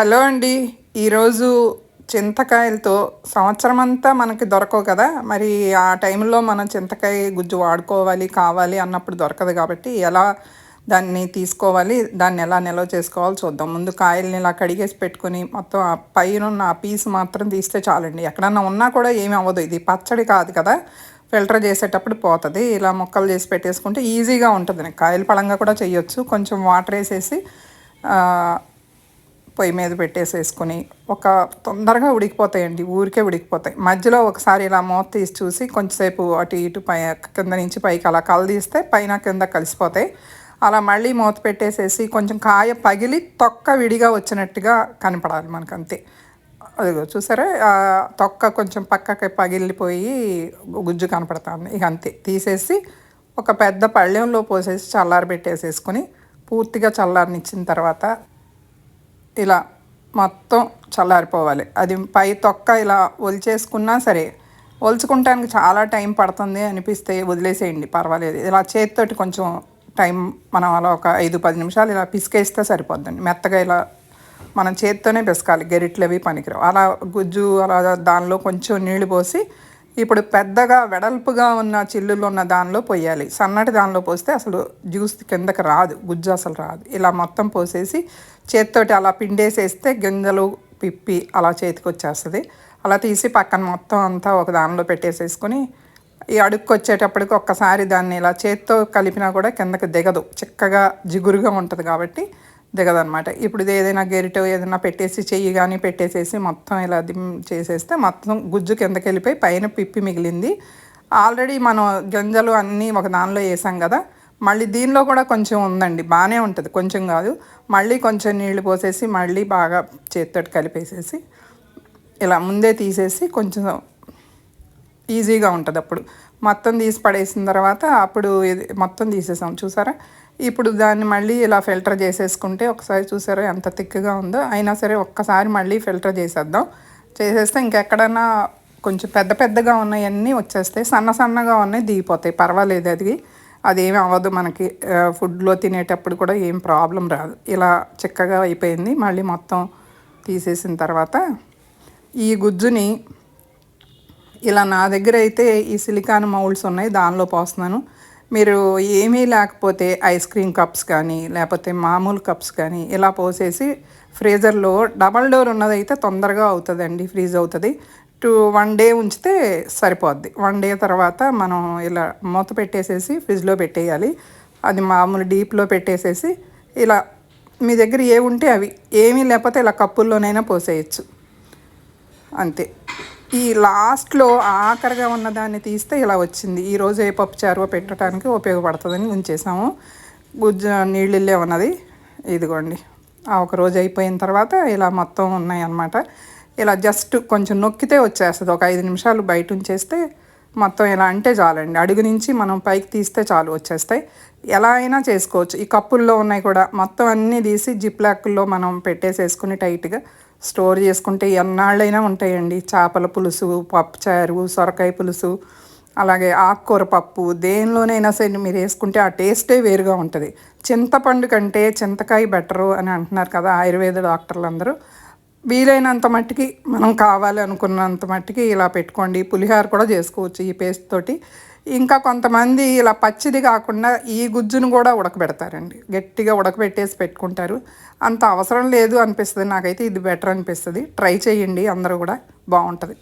Hello అండి. ఈరోజు చింతకాయలతో సంవత్సరం అంతా మనకి దొరకవు కదా. మరి ఆ టైంలో మనం చింతకాయ గుజ్జు వాడుకోవాలి కావాలి అన్నప్పుడు దొరకదు కాబట్టి ఎలా దాన్ని తీసుకోవాలి దాన్ని ఎలా నిల్వ చేసుకోవాలి చూద్దాం. ముందు కాయల్ని ఇలా కడిగేసి పెట్టుకుని మొత్తం ఆ పైన ఉన్న ఆ పీస్ మాత్రం తీస్తే చాలండి. ఎక్కడన్నా ఉన్నా కూడా ఏమి అవ్వదు. ఇది పచ్చడి కాదు కదా. ఫిల్టర్ చేసేటప్పుడు పోతుంది. ఇలా ముక్కలు చేసి పెట్టేసుకుంటే ఈజీగా ఉంటుంది. కాయల పడంగా కూడా చేయొచ్చు. కొంచెం వాటర్ వేసేసి పొయ్యి మీద పెట్టేసేసుకుని ఒక తొందరగా ఉడికిపోతాయండి ఊరికే ఉడికిపోతాయి. మధ్యలో ఒకసారి ఇలా మూత తీసి చూసి కొంచెంసేపు అటు ఇటు పై కింద నుంచి పైకి అలా కలదీస్తే పైన కింద కలిసిపోతాయి. అలా మళ్ళీ మూత పెట్టేసేసి కొంచెం కాయ పగిలి తొక్క విడిగా వచ్చినట్టుగా కనపడాలి మనకు అంతే అదిగో చూసారా? తొక్క కొంచెం పక్కకి పగిలిపోయి గుజ్జు కనపడుతుంది. ఇక అంతే. తీసేసి ఒక పెద్ద పళ్ళెంలో పోసేసి చల్లారి పెట్టేసేసుకొని పూర్తిగా చల్లారనిచ్చిన తర్వాత ఇలా మొత్తం చల్లారిపోవాలి. అది పై తొక్క ఇలా ఒలిచేసుకున్నా సరే ఒలుచుకుంటానికి చాలా టైం పడుతుంది అనిపిస్తే వదిలేసేయండి పర్వాలేదు. ఇలా చేతితోటి కొంచెం టైం మనం అలా ఒక ఐదు పది నిమిషాలు ఇలా పిసికేస్తే సరిపోద్దండి. మెత్తగా ఇలా మనం చేతితోనే పిసకాలి గెరిట్లు అవి పనికిరావు. అలా గుజ్జు అలా దానిలో కొంచెం నీళ్ళు పోసి ఇప్పుడు పెద్దగా వెడల్పుగా ఉన్న చిల్లులు ఉన్న దానిలో పోయాలి. సన్నటి దానిలో పోస్తే అసలు జ్యూస్ కిందకి రాదు గుజ్జు అసలు రాదు. ఇలా మొత్తం పోసేసి చేతితోటి అలా పిండేసేస్తే గింజలు పిప్పి అలా చేతికి వచ్చేస్తుంది. అలా తీసి పక్కన మొత్తం అంతా ఒక దానిలో పెట్టేసేసుకొని ఈ అడుక్కు వచ్చేటప్పటికి ఒక్కసారి దాన్ని ఇలా చేత్తో కలిపినా కూడా కిందకి దిగదు. చిక్కగా జిగురుగా ఉంటుంది కాబట్టి దిగదనమాట. ఇప్పుడు ఇది ఏదైనా గెరిటో ఏదైనా పెట్టేసి చెయ్యి కానీ పెట్టేసేసి మొత్తం ఇలా దిమ్ చేసేస్తే మొత్తం గుజ్జు కిందకి వెళ్ళిపోయి పైన పిప్పి మిగిలింది. ఆల్రెడీ మనం గింజలు అన్నీ ఒక దానిలో వేసాం కదా మళ్ళీ దీనిలో కూడా కొంచెం ఉందండి బాగానే ఉంటుంది కొంచెం కాదు. మళ్ళీ కొంచెం నీళ్ళు పోసేసి మళ్ళీ బాగా చేతితో కలిపేసేసి ఇలా ముందే తీసేసి కొంచెం ఈజీగా ఉంటుంది అప్పుడు. మొత్తం తీసి పడేసిన తర్వాత అప్పుడు ఇది మొత్తం తీసేసాం చూసారా? ఇప్పుడు దాన్ని మళ్ళీ ఇలా ఫిల్టర్ చేసేసుకుంటే ఒకసారి చూసారా ఎంత థిక్గా ఉందో? అయినా సరే ఒక్కసారి మళ్ళీ ఫిల్టర్ చేసేద్దాం. చేసేస్తే ఇంకెక్కడన్నా కొంచెం పెద్ద పెద్దగా ఉన్నాయన్నీ వచ్చేస్తాయి. సన్న సన్నగా ఉన్నాయి దిగిపోతాయి. పర్వాలేదు అది అదేమి అవ్వదు మనకి. ఫుడ్లో తినేటప్పుడు కూడా ఏం ప్రాబ్లం రాదు. ఇలా చిక్కగా అయిపోయింది. మళ్ళీ మొత్తం తీసేసిన తర్వాత ఈ గుజ్జుని ఇలా నా దగ్గర అయితే ఈ సిలికాన్ మౌల్డ్స్ ఉన్నాయి దానిలో పోస్తున్నాను. మీరు ఏమీ లేకపోతే ఐస్ క్రీమ్ కప్స్ కానీ లేకపోతే మామూలు కప్స్ కానీ ఇలా పోసేసి ఫ్రీజర్లో డబల్ డోర్ ఉన్నదైతే తొందరగా అవుతుందండి ఫ్రీజ్ అవుతుంది. టూ వన్ డే ఉంచితే సరిపోద్ది. వన్ డే తర్వాత మనం ఇలా మూత పెట్టేసేసి ఫ్రిడ్జ్లో పెట్టేయాలి. అది మామూలు డీప్లో పెట్టేసేసి ఇలా మీ దగ్గర ఏ ఉంటే అవి. ఏమీ లేకపోతే ఇలా కప్పుల్లోనైనా పోసేయచ్చు. అంతే. ఈ లాస్ట్లో ఆఖరిగా ఉన్న దాన్ని తీస్తే ఇలా వచ్చింది. ఈరోజు ఏ పప్పు చారువ పెట్టడానికి ఉపయోగపడుతుందని ఉంచేసాము. గుజ్జ నీళ్ళిల్లే ఉన్నది. ఇదిగోండి. ఆ ఒక రోజు అయిపోయిన తర్వాత ఇలా మొత్తం ఉన్నాయి అన్నమాట ఇలా జస్ట్ కొంచెం నొక్కితే వచ్చేస్తుంది. ఒక ఐదు నిమిషాలు బయట ఉంచేస్తే మొత్తం ఇలా అంటే చాలండి. అడుగు నుంచి మనం పైకి తీస్తే చాలు వచ్చేస్తాయి. ఎలా అయినా చేసుకోవచ్చు. ఈ కప్పుల్లో ఉన్నాయి కూడా. మొత్తం అన్నీ తీసి జిప్ లాక్కుల్లో మనం పెట్టేసేసుకుని టైట్గా స్టోర్ చేసుకుంటే ఎన్నాళ్ళైనా ఉంటాయండి. చేపల పులుసు పప్పుచారు సొరకాయ పులుసు అలాగే ఆకుకూర పప్పు. దేనిలోనైనా సరే మీరు వేసుకుంటే ఆ టేస్టే వేరుగా ఉంటుంది. చింతపండు కంటే చింతకాయ బెటరు అని అంటున్నారు కదా ఆయుర్వేద డాక్టర్లు అందరూ వీలైనంత మట్టికి మనం కావాలి అనుకున్నంత మట్టికి ఇలా పెట్టుకోండి. పులిహార కూడా చేసుకోవచ్చు ఈ పేస్ట్ తోటి. ఇంకా కొంతమంది ఇలా పచ్చిది కాకుండా ఈ గుజ్జును కూడా ఉడకబెడతారండి. గట్టిగా ఉడకబెట్టేసి పెట్టుకుంటారు. అంత అవసరం లేదు అనిపిస్తుంది. నాకైతే ఇది బెటర్ అనిపిస్తుంది. ట్రై చేయండి అందరూ కూడా. బాగుంటుంది.